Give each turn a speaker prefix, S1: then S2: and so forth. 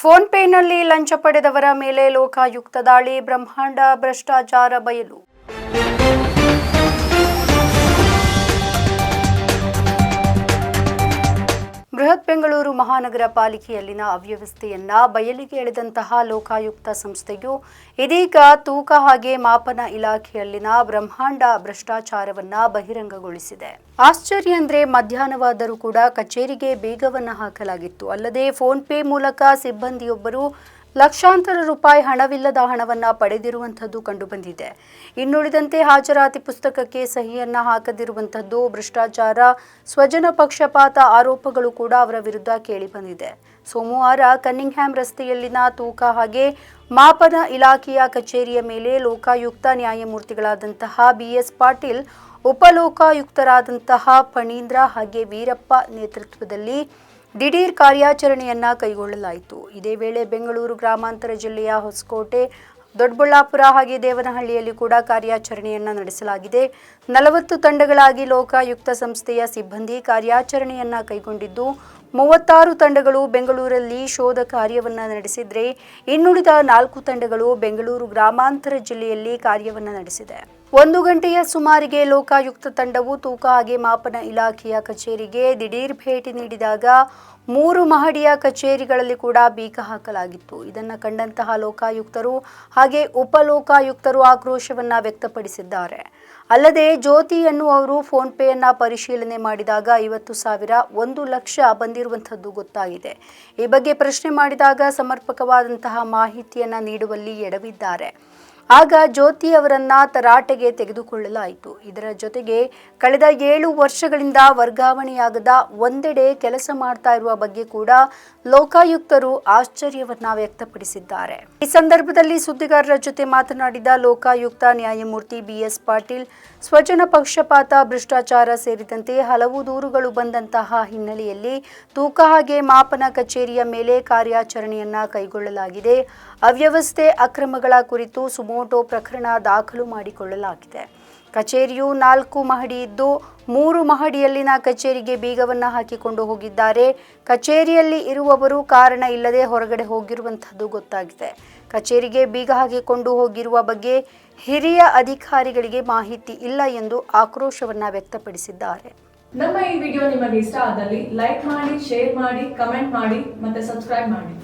S1: Phone ಪೇನಲ್ಲಿ ಲಂಚ ಪಡೆದವರ ಮೇಲೆ ಲೋಕಾಯುಕ್ತ ದಾಳಿ ಬ್ರಹ್ಮಾಂಡ ಭ್ರಷ್ಟಾಚಾರ ಬಯಲು. ಮಹಾನಗರ ಪಾಲಿಕೆಯಲ್ಲಿನ ಅವ್ಯವಸ್ಥೆಯನ್ನ ಬಯಲಿಗೆ ಎಳೆದಂತಹ ಲೋಕಾಯುಕ್ತ ಸಂಸ್ಥೆಯು ಇದೀಗ ತೂಕ ಹಾಗೆ ಮಾಪನ ಇಲಾಖೆಯಲ್ಲಿನ ಬ್ರಹ್ಮಾಂಡ ಭ್ರಷ್ಟಾಚಾರವನ್ನ ಬಹಿರಂಗಗೊಳಿಸಿದೆ. ಆಶ್ಚರ್ಯ ಅಂದ್ರೆ ಮಧ್ಯಾಹ್ನವಾದರೂ ಕೂಡ ಕಚೇರಿಗೆ ಬೀಗವನ್ನ ಹಾಕಲಾಗಿತ್ತು. ಅಲ್ಲದೆ ಫೋನ್ ಪೇ ಮೂಲಕ ಸಿಬ್ಬಂದಿಯೊಬ್ಬರು ಲಕ್ಷಾಂತರ ರೂಪಾಯಿ ಹಣವಿಲ್ಲದ ಹಣವನ್ನು ಪಡೆದಿರುವಂಥದ್ದು ಕಂಡುಬಂದಿದೆ. ಇನ್ನುಳಿದಂತೆ ಹಾಜರಾತಿ ಪುಸ್ತಕಕ್ಕೆ ಸಹಿಯನ್ನ ಹಾಕದಿರುವಂಥದ್ದು, ಭ್ರಷ್ಟಾಚಾರ, ಸ್ವಜನ ಪಕ್ಷಪಾತ ಆರೋಪಗಳು ಕೂಡ ಅವರ ವಿರುದ್ಧ ಕೇಳಿಬಂದಿದೆ. ಸೋಮವಾರ ಕನ್ನಿಂಗ್ಹ್ಯಾಮ್ ರಸ್ತೆಯಲ್ಲಿನ ತೂಕ ಹಾಗೆ ಮಾಪನ ಇಲಾಖೆಯ ಕಚೇರಿಯ ಮೇಲೆ ಲೋಕಾಯುಕ್ತ ನ್ಯಾಯಮೂರ್ತಿಗಳಾದಂತಹ ಬಿಎಸ್ ಪಾಟೀಲ್, ಉಪಲೋಕಾಯುಕ್ತರಾದಂತಹ ಫಣೀಂದ್ರ ಹಾಗೆ ವೀರಪ್ಪ ನೇತೃತ್ವದಲ್ಲಿ ದಿಢೀರ್ ಕಾರ್ಯಾಚರಣೆಯನ್ನ ಕೈಗೊಳ್ಳಲಾಯಿತು. ಇದೇ ವೇಳೆ ಬೆಂಗಳೂರು ಗ್ರಾಮಾಂತರ ಜಿಲ್ಲೆಯ ಹೊಸಕೋಟೆ, ದೊಡ್ಡಬಳ್ಳಾಪುರ ಹಾಗೆ ದೇವನಹಳ್ಳಿಯಲ್ಲಿ ಕೂಡ ಕಾರ್ಯಾಚರಣೆಯನ್ನ ನಡೆಸಲಾಗಿದೆ. ನಲವತ್ತು ತಂಡಗಳಾಗಿ ಲೋಕಾಯುಕ್ತ ಸಂಸ್ಥೆಯ ಸಿಬ್ಬಂದಿ ಕಾರ್ಯಾಚರಣೆಯನ್ನ ಕೈಗೊಂಡಿದ್ದು, ಮೂವತ್ತಾರು ತಂಡಗಳು ಬೆಂಗಳೂರಲ್ಲಿ ಶೋಧ ಕಾರ್ಯವನ್ನು ನಡೆಸಿದ್ರೆ, ಇನ್ನುಳಿದ ನಾಲ್ಕು ತಂಡಗಳು ಬೆಂಗಳೂರು ಗ್ರಾಮಾಂತರ ಜಿಲ್ಲೆಯಲ್ಲಿ ಕಾರ್ಯವನ್ನು ನಡೆಸಿದೆ. ಒಂದು ಗಂಟೆಯ ಸುಮಾರಿಗೆ ಲೋಕಾಯುಕ್ತ ತಂಡವು ತೂಕ ಹಾಗೆ ಮಾಪನ ಇಲಾಖೆಯ ಕಚೇರಿಗೆ ದಿಢೀರ್ ಭೇಟಿ ನೀಡಿದಾಗ ಮೂರು ಮಹಡಿಯ ಕಚೇರಿಗಳಲ್ಲಿ ಕೂಡ ಬೀಕ ಹಾಕಲಾಗಿತ್ತು. ಇದನ್ನು ಕಂಡಂತಹ ಲೋಕಾಯುಕ್ತರು ಹಾಗೆ ಉಪಲೋಕಾಯುಕ್ತರು ಆಕ್ರೋಶವನ್ನು ವ್ಯಕ್ತಪಡಿಸಿದ್ದಾರೆ. ಅಲ್ಲದೆ ಜ್ಯೋತಿ ಅವರು ಫೋನ್ ಪೇಯನ್ನು ಪರಿಶೀಲನೆ ಮಾಡಿದಾಗ ಐವತ್ತು ಸಾವಿರ ಒಂದು ಲಕ್ಷ ಬಂದಿರುವಂಥದ್ದು ಗೊತ್ತಾಗಿದೆ. ಈ ಬಗ್ಗೆ ಪ್ರಶ್ನೆ ಮಾಡಿದಾಗ ಸಮರ್ಪಕವಾದಂತಹ ಮಾಹಿತಿಯನ್ನು ನೀಡುವಲ್ಲಿ ಎಡವಿದ್ದಾರೆ. ಆಗ ಜ್ಯೋತಿ ಅವರನ್ನ ತರಾಟೆಗೆ ತೆಗೆದುಕೊಳ್ಳಲಾಯಿತು. ಇದರ ಜೊತೆಗೆ ಕಳೆದ ಏಳು ವರ್ಷಗಳಿಂದ ವರ್ಗಾವಣೆಯಾಗದ ಒಂದೆಡೆ ಕೆಲಸ ಮಾಡ್ತಾ ಇರುವ ಬಗ್ಗೆ ಕೂಡ ಲೋಕಾಯುಕ್ತರು ಆಶ್ಚರ್ಯವನ್ನ ವ್ಯಕ್ತಪಡಿಸಿದ್ದಾರೆ. ಈ ಸಂದರ್ಭದಲ್ಲಿ ಸುದ್ದಿಗಾರರ ಜೊತೆ ಮಾತನಾಡಿದ ಲೋಕಾಯುಕ್ತ ನ್ಯಾಯಮೂರ್ತಿ ಬಿಎಸ್ ಪಾಟೀಲ್, ಸ್ವಜನ ಪಕ್ಷಪಾತ, ಭ್ರಷ್ಟಾಚಾರ ಸೇರಿದಂತೆ ಹಲವು ದೂರುಗಳು ಬಂದಂತಹ ಹಿನ್ನೆಲೆಯಲ್ಲಿ ತೂಕ ಹಾಗೆ ಮಾಪನ ಕಚೇರಿಯ ಮೇಲೆ ಕಾರ್ಯಾಚರಣೆಯನ್ನ ಕೈಗೊಳ್ಳಲಾಗಿದೆ. ಅವ್ಯವಸ್ಥೆ, ಅಕ್ರಮಗಳ ಕುರಿತು ಸುಮೋಟೋ ಪ್ರಕರಣ ದಾಖಲು ಮಾಡಿಕೊಳ್ಳಲಾಗಿದೆ. ಕಚೇರಿಯು ನಾಲ್ಕು ಮಹಡಿ ಇದ್ದು, ಮೂರು ಮಹಡಿಯಲ್ಲಿನ ಕಚೇರಿಗೆ ಬೀಗವನ್ನು ಹಾಕಿಕೊಂಡು ಹೋಗಿದ್ದಾರೆ. ಕಚೇರಿಯಲ್ಲಿ ಇರುವವರು ಕಾರಣ ಇಲ್ಲದೆ ಹೊರಗಡೆ ಹೋಗಿರುವಂಥದ್ದು ಗೊತ್ತಾಗಿದೆ. ಕಚೇರಿಗೆ ಬೀಗ ಹಾಕಿಕೊಂಡು ಹೋಗಿರುವ ಬಗ್ಗೆ ಹಿರಿಯ ಅಧಿಕಾರಿಗಳಿಗೆ ಮಾಹಿತಿ ಇಲ್ಲ ಎಂದು ಆಕ್ರೋಶವನ್ನ ವ್ಯಕ್ತಪಡಿಸಿದ್ದಾರೆ.
S2: ನಮ್ಮ ಈ ವಿಡಿಯೋ ನಿಮಗೆ ಇಷ್ಟ ಆದಲ್ಲಿ ಲೈಕ್ ಮಾಡಿ, ಶೇರ್ ಮಾಡಿ, ಕಮೆಂಟ್ ಮಾಡಿ ಮತ್ತೆ ಸಬ್ಸ್ಕ್ರೈಬ್ ಮಾಡಿ.